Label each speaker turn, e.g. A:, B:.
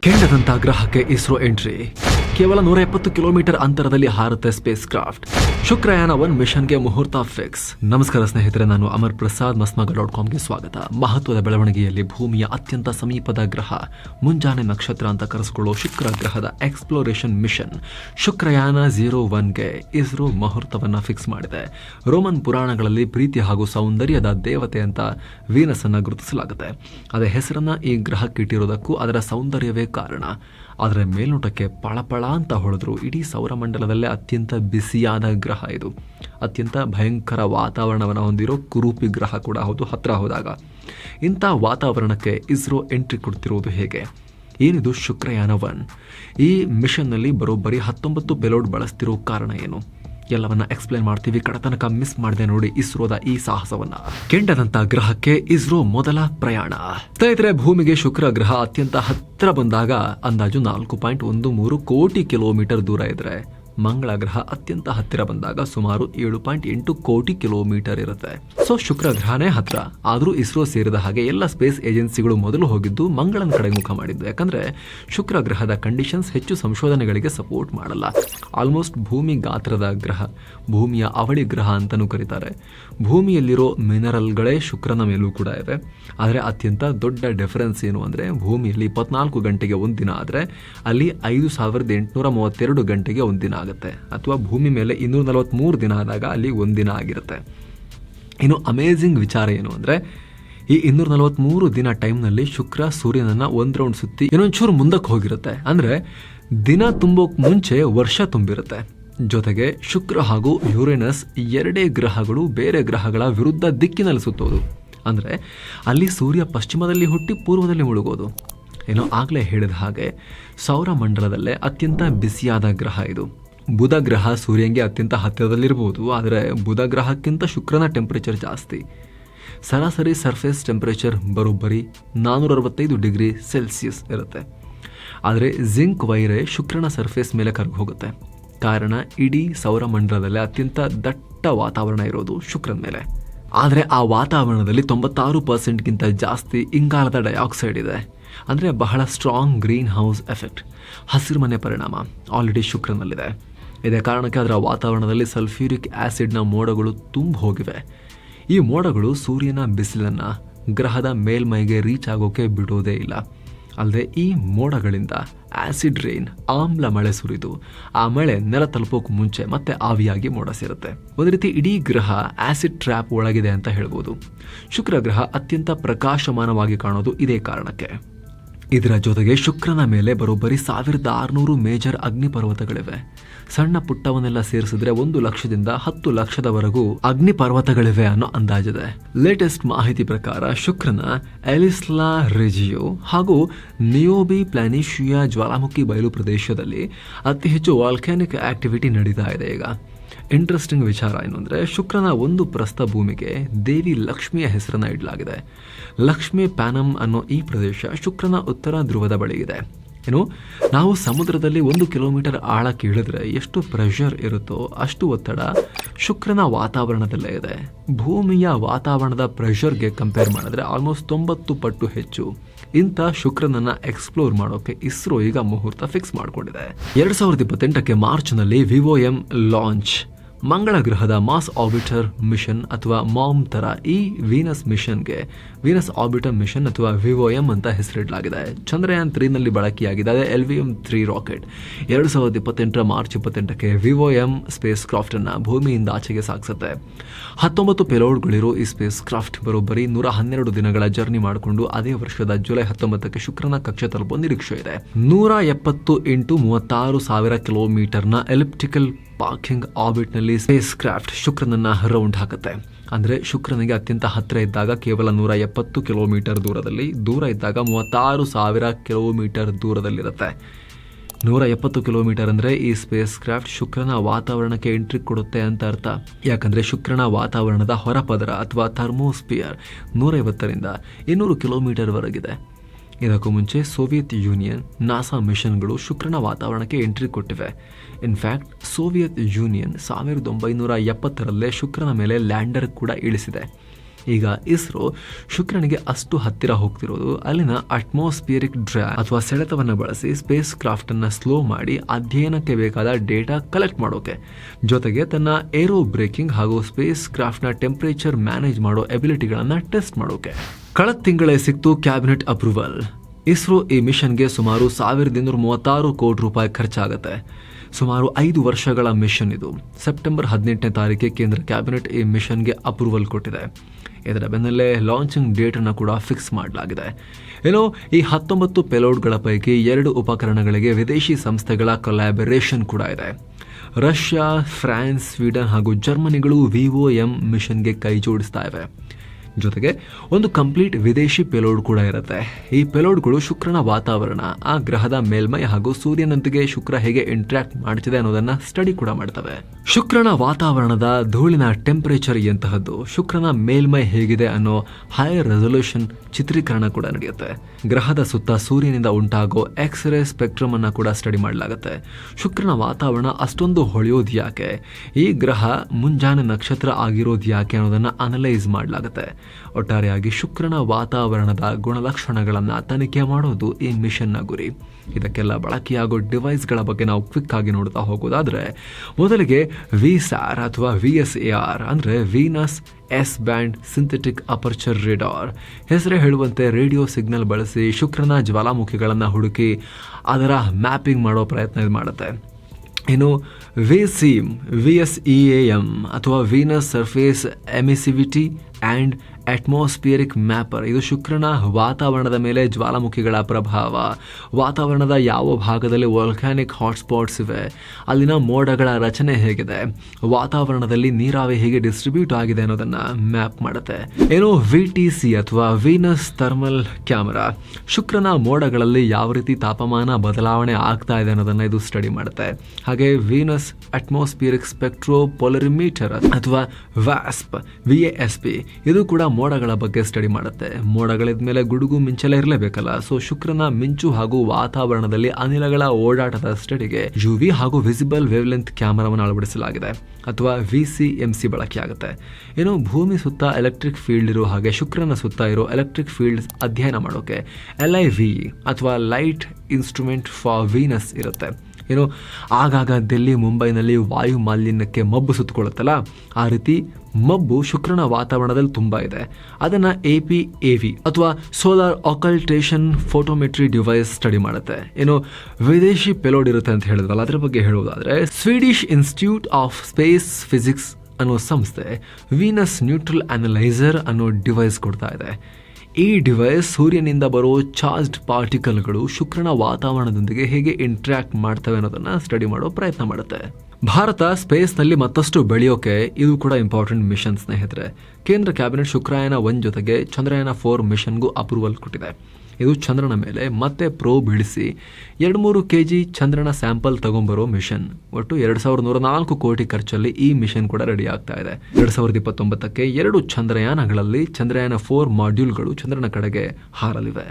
A: ಕೆಂಡದಂತ ಗ್ರಹಕ್ಕೆ ISRO entry. ಕೇವಲ ನೂರ ಎಪ್ಪತ್ತು ಕಿಲೋಮೀಟರ್ ಅಂತರದಲ್ಲಿ ಹಾರುತ್ತೆ ಸ್ಪೇಸ್ ಕ್ರಾಫ್ಟ್ ಶುಕ್ರಯಾನ ಒನ್ ಮಿಷನ್ಗೆ ಮುಹೂರ್ತ ಫಿಕ್ಸ್ ನಮಸ್ಕಾರ ಸ್ನೇಹಿತರೆ, ನಾನು ಅಮರ್ ಪ್ರಸಾದ್, ಮಸ್ಮಗ ಡಾಟ್ ಕಾಮ್ಗೆ ಸ್ವಾಗತ. ಮಹತ್ವದ ಬೆಳವಣಿಗೆಯಲ್ಲಿ ಭೂಮಿಯ ಅತ್ಯಂತ ಸಮೀಪದ ಗ್ರಹ, ಮುಂಜಾನೆ ನಕ್ಷತ್ರ ಅಂತ ಕರೆಸಿಕೊಳ್ಳೋ ಶುಕ್ರ ಗ್ರಹದ ಎಕ್ಸ್ಪ್ಲೋರೇಷನ್ ಮಿಷನ್ ಶುಕ್ರಯಾನ ಝೀರೋ ಒನ್ಗೆ ಇಸ್ರೋ ಮುಹೂರ್ತವನ್ನ ಫಿಕ್ಸ್ ಮಾಡಿದೆ. ರೋಮನ್ ಪುರಾಣಗಳಲ್ಲಿ ಪ್ರೀತಿ ಹಾಗೂ ಸೌಂದರ್ಯದ ದೇವತೆ ಅಂತ ವೀನಸ್ ಅನ್ನು ಗುರುತಿಸಲಾಗುತ್ತೆ. ಅದರ ಹೆಸರನ್ನ ಈ ಗ್ರಹಕ್ಕಿಟ್ಟಿರೋದಕ್ಕೂ ಅದರ ಸೌಂದರ್ಯವೇ ಕಾರಣ. ಆದರೆ ಮೇಲ್ನೋಟಕ್ಕೆ ಪಳಪಳ ಅಂತ ಹೊಳೆದ್ರು ಇಡೀ ಸೌರಮಂಡಲದಲ್ಲೇ ಅತ್ಯಂತ ಬಿಸಿಯಾದ ಗ್ರಹ ಇದು. ಅತ್ಯಂತ ಭಯಂಕರ ವಾತಾವರಣವನ್ನು ಹೊಂದಿರೋ ಕುರೂಪಿ ಗ್ರಹ ಕೂಡ ಹೌದು ಹತ್ತಿರ ಹೋದಾಗ. ಇಂಥ ವಾತಾವರಣಕ್ಕೆ ಇಸ್ರೋ ಎಂಟ್ರಿ ಕೊಡ್ತಿರೋದು ಹೇಗೆ? ಏನಿದು ಶುಕ್ರಯಾನ ಒನ್? ಈ ಮಿಷನ್ನಲ್ಲಿ ಬರೋಬ್ಬರಿ ಹತ್ತೊಂಬತ್ತು ಬೆಲೋಡ್ ಬಳಸ್ತಿರೋ ಕಾರಣ ಏನು? ಎಲ್ಲವನ್ನ ಎಕ್ಸ್ಪ್ಲೇನ್ ಮಾಡ್ತೀವಿ. ಕಡತನಕ ಮಿಸ್ ಮಾಡದೆ ನೋಡಿ ಇಸ್ರೋದ ಈ ಸಾಹಸವನ್ನ. ಕೆಂಡದಂತ ಗ್ರಹಕ್ಕೆ ಇಸ್ರೋ ಮೊದಲ ಪ್ರಯಾಣ. ಸ್ನೇಹಿತರೆ, ಭೂಮಿಗೆ ಶುಕ್ರ ಗ್ರಹ ಅತ್ಯಂತ ಹತ್ತಿರ ಬಂದಾಗ ಅಂದಾಜು ನಾಲ್ಕು ಪಾಯಿಂಟ್ ಒಂದು ಮೂರು ಕೋಟಿ ಕಿಲೋಮೀಟರ್ ದೂರ ಇದ್ರೆ ಮಂಗಳ ಗ್ರಹ ಅತ್ಯಂತ ಹತ್ತಿರ ಬಂದಾಗ ಸುಮಾರು ಏಳು ಪಾಯಿಂಟ್ ಎಂಟು ಕೋಟಿ ಕಿಲೋಮೀಟರ್ ಇರುತ್ತೆ. ಸೊ ಶುಕ್ರ ಗ್ರಹನೇ ಹತ್ರ. ಆದರೂ ಇಸ್ರೋ ಸೇರಿದ ಹಾಗೆ ಎಲ್ಲ ಸ್ಪೇಸ್ ಏಜೆನ್ಸಿಗಳು ಮೊದಲು ಹೋಗಿದ್ದು ಮಂಗಳನ ಕಡೆ ಮುಖ ಮಾಡಿದ್ದು. ಯಾಕಂದ್ರೆ ಶುಕ್ರ ಗ್ರಹದ ಕಂಡೀಷನ್ಸ್ ಹೆಚ್ಚು ಸಂಶೋಧನೆಗಳಿಗೆ ಸಪೋರ್ಟ್ ಮಾಡಲ್ಲ. ಆಲ್ಮೋಸ್ಟ್ ಭೂಮಿ ಗಾತ್ರದ ಗ್ರಹ, ಭೂಮಿಯ ಅವಳಿ ಗ್ರಹ ಅಂತಲೂ ಕರೀತಾರೆ. ಭೂಮಿಯಲ್ಲಿರೋ ಮಿನರಲ್ಗಳೇ ಶುಕ್ರನ ಮೇಲೂ ಕೂಡ ಇದೆ. ಆದರೆ ಅತ್ಯಂತ ದೊಡ್ಡ ಡಿಫರೆನ್ಸ್ ಏನು ಅಂದರೆ ಭೂಮಿಯಲ್ಲಿ ಇಪ್ಪತ್ನಾಲ್ಕು ಗಂಟೆಗೆ ಒಂದು ದಿನ ಆದರೆ ಅಲ್ಲಿ ಐದು ಸಾವಿರದ ಎಂಟುನೂರ ಮೂವತ್ತೆರಡು ಗಂಟೆಗೆ ಒಂದು ದಿನ ಆಗುತ್ತೆ. ಅಥವಾ ಭೂಮಿ ಮೇಲೆ ಇನ್ನೂರ ನಲವತ್ತ್ಮೂರು ದಿನ ಆದಾಗ ಅಲ್ಲಿ ಒಂದು ದಿನ ಆಗಿರುತ್ತೆ. ಇನ್ನು ಅಮೇಝಿಂಗ್ ವಿಚಾರ ಏನು ಅಂದರೆ, ಈ ಇನ್ನೂರ ನಲವತ್ತ್ಮೂರು ದಿನ ಟೈಮ್ನಲ್ಲಿ ಶುಕ್ರ ಸೂರ್ಯನನ್ನು ಒಂದು ರೌಂಡ್ ಸುತ್ತಿ ಇನ್ನೊಂಚೂರು ಮುಂದಕ್ಕೆ ಹೋಗಿರುತ್ತೆ. ಅಂದರೆ ದಿನ ತುಂಬೋಕ್ಕೆ ಮುಂಚೆ ವರ್ಷ ತುಂಬಿರುತ್ತೆ. ಜೊತೆಗೆ ಶುಕ್ರ ಹಾಗೂ ಯುರೇನಸ್ ಎರಡೇ ಗ್ರಹಗಳು ಬೇರೆ ಗ್ರಹಗಳ ವಿರುದ್ಧ ದಿಕ್ಕಿನಲ್ಲಿ ಸುತ್ತೋದು. ಅಂದರೆ ಅಲ್ಲಿ ಸೂರ್ಯ ಪಶ್ಚಿಮದಲ್ಲಿ ಹುಟ್ಟಿ ಪೂರ್ವದಲ್ಲಿ ಮುಳುಗೋದು. ಏನೋ ಆಗಲೇ ಹೇಳಿದ ಹಾಗೆ ಸೌರಮಂಡಲದಲ್ಲೇ ಅತ್ಯಂತ ಬಿಸಿಯಾದ ಗ್ರಹ ಇದು. ಬುಧ ಗ್ರಹ ಸೂರ್ಯನಿಗೆ ಅತ್ಯಂತ ಹತ್ತಿರದಲ್ಲಿರ್ಬೋದು, ಆದರೆ ಬುಧ ಗ್ರಹಕ್ಕಿಂತ ಶುಕ್ರನ ಟೆಂಪರೇಚರ್ ಜಾಸ್ತಿ. ಸರಾಸರಿ ಸರ್ಫೇಸ್ ಟೆಂಪರೇಚರ್ ಬರೋಬ್ಬರಿ ನಾನ್ನೂರ ಅರವತ್ತೈದು ಡಿಗ್ರಿ ಸೆಲ್ಸಿಯಸ್ ಇರುತ್ತೆ. ಆದರೆ ಜಿಂಕ್ ವೈರೆ ಶುಕ್ರನ ಸರ್ಫೇಸ್ ಮೇಲೆ ಕರ್ಗೋಗುತ್ತೆ ಕಾರಣ ಇಡೀ ಸೌರಮಂಡಲದಲ್ಲಿ ಅತ್ಯಂತ ದಟ್ಟ ವಾತಾವರಣ ಇರೋದು ಶುಕ್ರನ ಮೇಲೆ. ಆದರೆ ಆ ವಾತಾವರಣದಲ್ಲಿ ತೊಂಬತ್ತಾರು ಪರ್ಸೆಂಟ್ಗಿಂತ ಜಾಸ್ತಿ ಇಂಗಾಲದ ಡೈಆಕ್ಸೈಡ್ ಇದೆ. ಅಂದರೆ ಬಹಳ ಸ್ಟ್ರಾಂಗ್ ಗ್ರೀನ್ ಹೌಸ್ ಎಫೆಕ್ಟ್ ಹಸಿರುಮನೆ ಪರಿಣಾಮ ಆಲ್ರೆಡಿ ಶುಕ್ರನಲ್ಲಿದೆ. ಇದೇ ಕಾರಣಕ್ಕೆ ಅದರ ವಾತಾವರಣದಲ್ಲಿ ಸಲ್ಫ್ಯೂರಿಕ್ ಆ್ಯಸಿಡ್ನ ಮೋಡಗಳು ತುಂಬ ಹೋಗಿವೆ. ಈ ಮೋಡಗಳು ಸೂರ್ಯನ ಬಿಸಿಲನ್ನು ಗ್ರಹದ ಮೇಲ್ಮೈಗೆ ರೀಚ್ ಆಗೋಕೆ ಬಿಡೋದೇ ಇಲ್ಲ. ಅಲ್ಲದೆ ಈ ಮೋಡಗಳಿಂದ ಆ್ಯಸಿಡ್ ರೈನ್, ಆಮ್ಲ ಮಳೆ ಸುರಿದು, ಆ ಮಳೆ ನೆಲ ತಲುಪೋಕೆ ಮುಂಚೆ ಮತ್ತೆ ಆವಿಯಾಗಿ ಮೋಡ ಸೇರುತ್ತೆ ಒಂದು ರೀತಿ ಇಡೀ ಗ್ರಹ ಆ್ಯಸಿಡ್ ಟ್ರ್ಯಾಪ್ ಒಳಗಿದೆ ಅಂತ ಹೇಳ್ಬೋದು. ಶುಕ್ರ ಗ್ರಹ ಅತ್ಯಂತ ಪ್ರಕಾಶಮಾನವಾಗಿ ಕಾಣೋದು ಇದೇ ಕಾರಣಕ್ಕೆ. ಇದರ ಜೊತೆಗೆ ಶುಕ್ರನ ಮೇಲೆ ಬರೋಬ್ಬರಿ ಸಾವಿರದ ಆರುನೂರು ಮೇಜರ್ ಅಗ್ನಿ ಪರ್ವತಗಳಿವೆ ಸಣ್ಣ ಪುಟ್ಟವನ್ನೆಲ್ಲ ಸೇರಿಸಿದ್ರೆ ಒಂದು ಲಕ್ಷದಿಂದ ಹತ್ತು ಲಕ್ಷದವರೆಗೂ ಅಗ್ನಿ ಪರ್ವತಗಳಿವೆ ಅನ್ನೋ ಅಂದಾಜಿದೆ. ಲೇಟೆಸ್ಟ್ ಮಾಹಿತಿ ಪ್ರಕಾರ ಶುಕ್ರನ ಎಲಿಸ್ಲಾ ರೆಜಿಯೋ ಹಾಗೂ ನಿಯೋಬಿ ಪ್ಲಾನಿಶಿಯಾ ಜ್ವಾಲಾಮುಖಿ ಬಯಲು ಪ್ರದೇಶದಲ್ಲಿ ಅತಿ ಹೆಚ್ಚು ವಾಲ್ಕ್ಯಾನಿಕ್ ಆಕ್ಟಿವಿಟಿ ನಡೀತಾ ಇದೆ ಈಗ. ಇಂಟ್ರೆಸ್ಟಿಂಗ್ ವಿಚಾರ ಏನು ಅಂದರೆ ಶುಕ್ರನ ಒಂದು ಪ್ರಸ್ಥ ಭೂಮಿಗೆ ದೇವಿ ಲಕ್ಷ್ಮಿಯ ಹೆಸರನ್ನು ಇಡಲಾಗಿದೆ. ಲಕ್ಷ್ಮಿ ಪ್ಯಾನಮ್ ಅನ್ನೋ ಈ ಪ್ರದೇಶ ಶುಕ್ರನ ಉತ್ತರ ಧ್ರುವದ ಬಳಿ ಇದೆ. ಏನು? ನಾವು ಸಮುದ್ರದಲ್ಲಿ ಒಂದು ಕಿಲೋಮೀಟರ್ ಆಳಕ್ಕೆ ಇಳಿದ್ರೆ ಎಷ್ಟು ಪ್ರೆಷರ್ ಇರುತ್ತೋ ಅಷ್ಟು ಒತ್ತಡ ಶುಕ್ರನ ವಾತಾವರಣದಲ್ಲೇ ಇದೆ. ಭೂಮಿಯ ವಾತಾವರಣದ ಪ್ರೆಷರ್ಗೆ ಕಂಪೇರ್ ಮಾಡಿದ್ರೆ ಆಲ್ಮೋಸ್ಟ್ ತೊಂಬತ್ತು ಪಟ್ಟು ಹೆಚ್ಚು. ಇಂಥ ಶುಕ್ರನನ್ನ ಎಕ್ಸ್ಪ್ಲೋರ್ ಮಾಡೋಕೆ ಇಸ್ರೋ ಈಗ ಮುಹೂರ್ತ ಫಿಕ್ಸ್ ಮಾಡಿಕೊಂಡಿದೆ. ಎರಡ್ ಸಾವಿರದ ಇಪ್ಪತ್ತೆಂಟಕ್ಕೆ ಮಾರ್ಚ್ನಲ್ಲಿ ವಿವೋ ಎಂ ಲಾಂಚ್ ಮಂಗಳ ಗ್ರಹದ ಮಾಸ್ ಆರ್ಬಿಟರ್ ಮಿಷನ್ ಅಥವಾ ಮಾಮ್ ಥರ ಈ ವೀನಸ್ ಮಿಷನ್ಗೆ ವೀನಸ್ ಆರ್ಬಿಟರ್ ಮಿಷನ್ ಅಥವಾ ವಿವೋ ಎಂ ಅಂತ ಹೆಸರಿಡಲಾಗಿದೆ. ಚಂದ್ರಯಾನ್ ತ್ರೀನಲ್ಲಿ ಬಳಕೆಯಾಗಿದೆ ಅದೇ L V M three rocket ಎರಡು ಸಾವಿರದ ಇಪ್ಪತ್ತೆಂಟರ ಮಾರ್ಚ್ ಇಪ್ಪತ್ತೆಂಟಕ್ಕೆ ವಿವೋ ಎಂ ಸ್ಪೇಸ್ ಕ್ರಾಫ್ಟನ್ನು ಭೂಮಿಯಿಂದ ಆಚೆಗೆ ಸಾಗಿಸುತ್ತೆ. ಹತ್ತೊಂಬತ್ತು ಪೆಲೋಡ್ಗಳಿರೋ ಈ ಸ್ಪೇಸ್ ಕ್ರಾಫ್ಟ್ ಬರೋಬ್ಬರಿ ನೂರ ಹನ್ನೆರಡು ದಿನಗಳ ಜರ್ನಿ ಮಾಡಿಕೊಂಡು ಅದೇ ವರ್ಷದ ಜುಲೈ ಹತ್ತೊಂಬತ್ತಕ್ಕೆ ಶುಕ್ರನ ಕಕ್ಷೆ ತಲುಪುವ ನಿರೀಕ್ಷೆ ಇದೆ ನೂರ ಎಪ್ಪತ್ತು ಇಂಟು ಮೂವತ್ತಾರು ಸಾವಿರ ಕಿಲೋಮೀಟರ್ನ ಎಲಿಪ್ಟಿಕಲ್ ಪಾರ್ಕಿಂಗ್ ಆರ್ಬಿಟ್ನಲ್ಲಿ ಸ್ಪೇಸ್ ಕ್ರಾಫ್ಟ್ ಶುಕ್ರನನ್ನ ರೌಂಡ್ ಹಾಕುತ್ತೆ. ಅಂದ್ರೆ ಶುಕ್ರನಿಗೆ ಅತ್ಯಂತ ಹತ್ತಿರ ಇದ್ದಾಗ ಕೇವಲ ನೂರ ಎಪ್ಪತ್ತು ಕಿಲೋಮೀಟರ್ ದೂರದಲ್ಲಿ, ದೂರ ಇದ್ದಾಗ ಮೂವತ್ತಾರು ಸಾವಿರ ಕಿಲೋಮೀಟರ್ ದೂರದಲ್ಲಿರುತ್ತೆ. ನೂರ ಎಪ್ಪತ್ತು ಕಿಲೋಮೀಟರ್ ಅಂದರೆ ಈ ಸ್ಪೇಸ್ ಕ್ರಾಫ್ಟ್ ಶುಕ್ರನ ವಾತಾವರಣಕ್ಕೆ ಎಂಟ್ರಿ ಕೊಡುತ್ತೆ ಅಂತ ಅರ್ಥ. ಯಾಕಂದರೆ ಶುಕ್ರನ ವಾತಾವರಣದ ಹೊರಪದರ ಅಥವಾ ಥರ್ಮೋಸ್ಪಿಯರ್ ನೂರೈವತ್ತರಿಂದ ಇನ್ನೂರು ಕಿಲೋಮೀಟರ್ವರೆಗಿದೆ. ಇದಕ್ಕೂ ಮುಂಚೆ ಸೋವಿಯತ್ ಯೂನಿಯನ್ ನಾಸಾ ಮಿಷನ್ಗಳು ಶುಕ್ರನ ವಾತಾವರಣಕ್ಕೆ ಎಂಟ್ರಿ ಕೊಟ್ಟಿವೆ. ಇನ್ಫ್ಯಾಕ್ಟ್ ಸೋವಿಯತ್ ಯೂನಿಯನ್ ಸಾವಿರದ ಒಂಬೈನೂರ ಎಪ್ಪತ್ತರಲ್ಲೇ ಶುಕ್ರನ ಮೇಲೆ ಲ್ಯಾಂಡರ್ ಕೂಡ ಇಳಿಸಿದೆ. ಈಗ ಇಸ್ರೋ ಶುಕ್ರನಿಗೆ ಅಷ್ಟು ಹತ್ತಿರ ಹೋಗ್ತಿರೋದು ಅಲ್ಲಿನ ಅಟ್ಮಾಸ್ಫಿಯರಿಕ್ ಡ್ರಾ ಅಥವಾ ಸೆಳೆತವನ್ನು ಬಳಸಿ ಸ್ಪೇಸ್ ಕ್ರಾಫ್ಟನ್ನು ಸ್ಲೋ ಮಾಡಿ ಅಧ್ಯಯನಕ್ಕೆ ಬೇಕಾದ ಡೇಟಾ ಕಲೆಕ್ಟ್ ಮಾಡೋಕೆ. ಜೊತೆಗೆ ತನ್ನ ಏರೋ ಬ್ರೇಕಿಂಗ್ ಹಾಗೂ ಸ್ಪೇಸ್ ಕ್ರಾಫ್ಟ್ನ ಟೆಂಪರೇಚರ್ ಮ್ಯಾನೇಜ್ ಮಾಡೋ ಎಬಿಲಿಟಿಗಳನ್ನು ಟೆಸ್ಟ್ ಮಾಡೋಕೆ. ಕಳೆದ ತಿಂಗಳೇ ಸಿಕ್ತು ಕ್ಯಾಬಿನೆಟ್ ಅಪ್ರೂವಲ್. ಇಸ್ರೋ ಈ ಮಿಷನ್ಗೆ ಸುಮಾರು ಸಾವಿರದ ಇನ್ನೂರ ಮೂವತ್ತಾರು ಕೋಟಿ ರೂಪಾಯಿ ಖರ್ಚಾಗುತ್ತೆ. ಸುಮಾರು ಐದು ವರ್ಷಗಳ ಮಿಷನ್ ಇದು. ಸೆಪ್ಟೆಂಬರ್ ಹದಿನೆಂಟನೇ ತಾರೀಕಿಗೆ ಕೇಂದ್ರ ಕ್ಯಾಬಿನೆಟ್ ಈ ಮಿಷನ್ಗೆ ಅಪ್ರೂವಲ್ ಕೊಟ್ಟಿದೆ. ಇದರ ಬೆನ್ನಲ್ಲೇ ಲಾಂಚಿಂಗ್ ಡೇಟನ್ನು ಕೂಡ ಫಿಕ್ಸ್ ಮಾಡಲಾಗಿದೆ. ಏನೋ ಈ ಹತ್ತೊಂಬತ್ತು ಪೆಲೋಡ್ಗಳ ಪೈಕಿ ಎರಡು ಉಪಕರಣಗಳಿಗೆ ವಿದೇಶಿ ಸಂಸ್ಥೆಗಳ ಕೊಲ್ಯಾಬರೇಷನ್ ಕೂಡ ಇದೆ. ರಷ್ಯಾ, ಫ್ರಾನ್ಸ್, ಸ್ವೀಡನ್ ಹಾಗೂ ಜರ್ಮನಿಗಳು ವಿಒ ಎಂ ಮಿಷನ್ಗೆ ಕೈ ಜೋಡಿಸ್ತಾ ಇವೆ. ಜೊತೆಗೆ ಒಂದು ಕಂಪ್ಲೀಟ್ ವಿದೇಶಿ ಪೆಲೋಡ್ ಕೂಡ ಇರುತ್ತೆ. ಈ ಪೆಲೋಡ್ಗಳು ಶುಕ್ರನ ವಾತಾವರಣ, ಆ ಗ್ರಹದ ಮೇಲ್ಮೈ ಹಾಗೂ ಸೂರ್ಯನೊಂದಿಗೆ ಶುಕ್ರ ಹೇಗೆ ಇಂಟ್ರಾಕ್ಟ್ ಮಾಡ್ತಿದೆ ಅನ್ನೋದನ್ನ ಸ್ಟಡಿ ಕೂಡ ಮಾಡ್ತವೆ. ಶುಕ್ರನ ವಾತಾವರಣದ ಧೂಳಿನ ಟೆಂಪರೇಚರ್ ಎಂತಹದ್ದು, ಶುಕ್ರನ ಮೇಲ್ಮೈ ಹೇಗಿದೆ ಅನ್ನೋ ಹೈ ರೆಸೊಲ್ಯೂಷನ್ ಚಿತ್ರೀಕರಣ ಕೂಡ ನಡೆಯುತ್ತೆ. ಗ್ರಹದ ಸುತ್ತ ಸೂರ್ಯನಿಂದ ಉಂಟಾಗೋ ಎಕ್ಸ್ ರೇ ಸ್ಪೆಕ್ಟ್ರಮ್ ಅನ್ನ ಕೂಡ ಸ್ಟಡಿ ಮಾಡಲಾಗುತ್ತೆ. ಶುಕ್ರನ ವಾತಾವರಣ ಅಷ್ಟೊಂದು ಹೊಳೆಯೋದು ಯಾಕೆ? ಈ ಗ್ರಹ ಮುಂಜಾನೆ ನಕ್ಷತ್ರ ಆಗಿರೋದು ಯಾಕೆ ಅನ್ನೋದನ್ನ ಅನಲೈಸ್ ಮಾಡಲಾಗುತ್ತೆ. ಒಟ್ಟಾರೆಯಾಗಿ ಶುಕ್ರನ ವಾತಾವರಣದ ಗುಣಲಕ್ಷಣಗಳನ್ನು ತನಿಖೆ ಮಾಡೋದು ಈ ಮಿಷನ್ನ ಗುರಿ. ಇದಕ್ಕೆಲ್ಲ ಬಳಕೆಯಾಗೋ ಡಿವೈಸ್ಗಳ ಬಗ್ಗೆ ನಾವು ಕ್ವಿಕ್ ಆಗಿ ನೋಡ್ತಾ ಹೋಗೋದಾದ್ರೆ, ಮೊದಲಿಗೆ ವಿ ಸ್ಯಾರ್ ಅಥವಾ ವಿ ಎಸ್ ಎ ಆರ್ ಅಂದರೆ Venus S band synthetic aperture radar ಹೆಸರೇ ಹೇಳುವಂತೆ ರೇಡಿಯೋ ಸಿಗ್ನಲ್ ಬಳಸಿ ಶುಕ್ರನ ಜ್ವಾಲಾಮುಖಿಗಳನ್ನು ಹುಡುಕಿ ಅದರ ಮ್ಯಾಪಿಂಗ್ ಮಾಡೋ ಪ್ರಯತ್ನ ಇದು ಮಾಡುತ್ತೆ. ಇನ್ನು V seam V S E A M ಅಥವಾ Venus surface emissivity and atmospheric mapper ಇದು ಶುಕ್ರನ ವಾತಾವರಣದ ಮೇಲೆ ಜ್ವಾಲಾಮುಖಿಗಳ ಪ್ರಭಾವ. ವಾತಾವರಣದ ಯಾವ ಭಾಗದಲ್ಲಿ ವೋಲ್ಕ್ಯಾನಿಕ್ ಹಾಟ್ಸ್ಪಾಟ್ಸ್ ಇವೆ? ಅಲ್ಲಿನ ಮೋಡಗಳ ರಚನೆ ಹೇಗಿದೆ? ವಾತಾವರಣದಲ್ಲಿ ನೀರಾವಿ ಹೇಗೆ ಡಿಸ್ಟ್ರಿಬ್ಯೂಟ್ ಆಗಿದೆ ಅನ್ನೋದನ್ನು ಮ್ಯಾಪ್ ಮಾಡುತ್ತೆ. ಏನು ವಿ ಟಿ ಸಿ ಅಥವಾ ವೀನಸ್ ಥರ್ಮಲ್ ಕ್ಯಾಮರಾ ಶುಕ್ರನ ಮೋಡಗಳಲ್ಲಿ ಯಾವ ರೀತಿ ತಾಪಮಾನ ಬದಲಾವಣೆ ಆಗ್ತಾ ಇದೆ ಅನ್ನೋದನ್ನು ಇದು ಸ್ಟಡಿ ಮಾಡುತ್ತೆ. ಹಾಗೆ ವೀನಸ್ ಅಟ್ಮಾಸ್ಫಿಯರಿಕ್ ಸ್ಪೆಕ್ಟ್ರೋ ಪೊಲರಿಮೀಟರ್ ಅಥವಾ ವ್ಯಾಸ್ಪ್ ವಿ ಎಸ್ ಪಿ ಇದು ಕೂಡ ಮೋಡಗಳ ಬಗ್ಗೆ ಸ್ಟಡಿ ಮಾಡುತ್ತೆ. ಮೋಡಗಳಿದ್ಮೇಲೆ ಗುಡುಗು ಮಿಂಚಲೇ ಇರಲೇಬೇಕಲ್ಲ. ಸೊ ಶುಕ್ರನ ಮಿಂಚು ಹಾಗೂ ವಾತಾವರಣದಲ್ಲಿ ಅನಿಲಗಳ ಓಡಾಟದ ಸ್ಟಡಿಗೆ ಯುವಿ ಹಾಗೂ ವಿಸಿಬಲ್ ವೇವ್ಲೆಂತ್ ಕ್ಯಾಮರಾವನ್ನು ಅಳವಡಿಸಲಾಗಿದೆ. ಅಥವಾ ವಿ ಸಿ ಎಂ ಸಿ ಬಳಕೆಯಾಗುತ್ತೆ ಏನು ಭೂಮಿ ಸುತ್ತ ಎಲೆಕ್ಟ್ರಿಕ್ ಫೀಲ್ಡ್ ಇರೋ ಹಾಗೆ ಶುಕ್ರನ ಸುತ್ತ ಇರೋ ಎಲೆಕ್ಟ್ರಿಕ್ ಫೀಲ್ಡ್ ಅಧ್ಯಯನ ಮಾಡೋಕೆ ಎಲ್ ಐ ವಿ ಅಥವಾ ಲೈಟ್ ಇನ್ಸ್ಟ್ರೂಮೆಂಟ್ ಫಾರ್ ವೀನಸ್ ಇರುತ್ತೆ. ಏನು ಆಗಾಗ ದಿಲ್ಲಿ, ಮುಂಬೈನಲ್ಲಿ ವಾಯು ಮಾಲಿನ್ಯಕ್ಕೆ ಮಬ್ಬು ಸುತ್ತಕೊಳ್ಳುತ್ತಲ್ಲ, ಆ ರೀತಿ ಮಬ್ಬು ಶುಕ್ರನ ವಾತಾವರಣದಲ್ಲಿ ತುಂಬ ಇದೆ. ಅದನ್ನು ಎ ಪಿ ಎ ವಿ ಅಥವಾ solar occultation photometry device study ಮಾಡುತ್ತೆ. ಏನು ವಿದೇಶಿ ಪೆಲೋಡ್ ಇರುತ್ತೆ ಅಂತ ಹೇಳಿದ್ರಲ್ಲ, ಅದರ ಬಗ್ಗೆ ಹೇಳುವುದಾದ್ರೆ Swedish Institute of Space Physics ಅನ್ನೋ ಸಂಸ್ಥೆ ವೀನಸ್ ನ್ಯೂಟ್ರಲ್ ಅನಲೈಸರ್ ಅನ್ನೋ ಡಿವೈಸ್ ಕೊಡ್ತಾ ಇದೆ. ಈ ಡಿವೈಸ್ ಸೂರ್ಯನಿಂದ ಬರೋ ಚಾರ್ಜ್ಡ್ ಪಾರ್ಟಿಕಲ್ಗಳು ಶುಕ್ರನ ವಾತಾವರಣದೊಂದಿಗೆ ಹೇಗೆ ಇಂಟ್ರ್ಯಾಕ್ಟ್ ಮಾಡ್ತವೆ ಅನ್ನೋದನ್ನ ಸ್ಟಡಿ ಮಾಡೋ ಪ್ರಯತ್ನ ಮಾಡುತ್ತೆ. ಭಾರತ ಸ್ಪೇಸ್ನಲ್ಲಿ ಮತ್ತಷ್ಟು ಬೆಳೆಯೋಕೆ ಇದು ಕೂಡ ಇಂಪಾರ್ಟೆಂಟ್ ಮಿಷನ್ ಸ್ನೇಹಿತರೆ. ಕೇಂದ್ರ ಕ್ಯಾಬಿನೆಟ್ ಶುಕ್ರಯಾನ ಒನ್ ಜೊತೆಗೆ ಚಂದ್ರಯಾನ ಫೋರ್ ಮಿಷನ್ಗೂ ಅಪ್ರೂವಲ್ ಕೊಟ್ಟಿದೆ. ಇದು ಚಂದ್ರನ ಮೇಲೆ ಮತ್ತೆ ಪ್ರೋ ಬಿಡಿಸಿ ಎರಡು ಮೂರು ಕೆ ಜಿ ಚಂದ್ರನ ಸ್ಯಾಂಪಲ್ ತಗೊಂಬರೋ ಮಿಷನ್ ಒಟ್ಟು ಎರಡು ಸಾವಿರದ ನೂರ ನಾಲ್ಕು ಕೋಟಿ ಖರ್ಚಲ್ಲಿ ಈ ಮಿಷನ್ ಕೂಡ ರೆಡಿ ಆಗ್ತಾ ಇದೆ. ಎರಡು ಸಾವಿರದ ಇಪ್ಪತ್ತೊಂಬತ್ತಕ್ಕೆ ಎರಡು ಚಂದ್ರಯಾನಗಳಲ್ಲಿ ಚಂದ್ರಯಾನ ಫೋರ್ ಮಾಡ್ಯೂಲ್ಗಳು ಚಂದ್ರನ ಕಡೆಗೆ ಹಾರಲಿವೆ.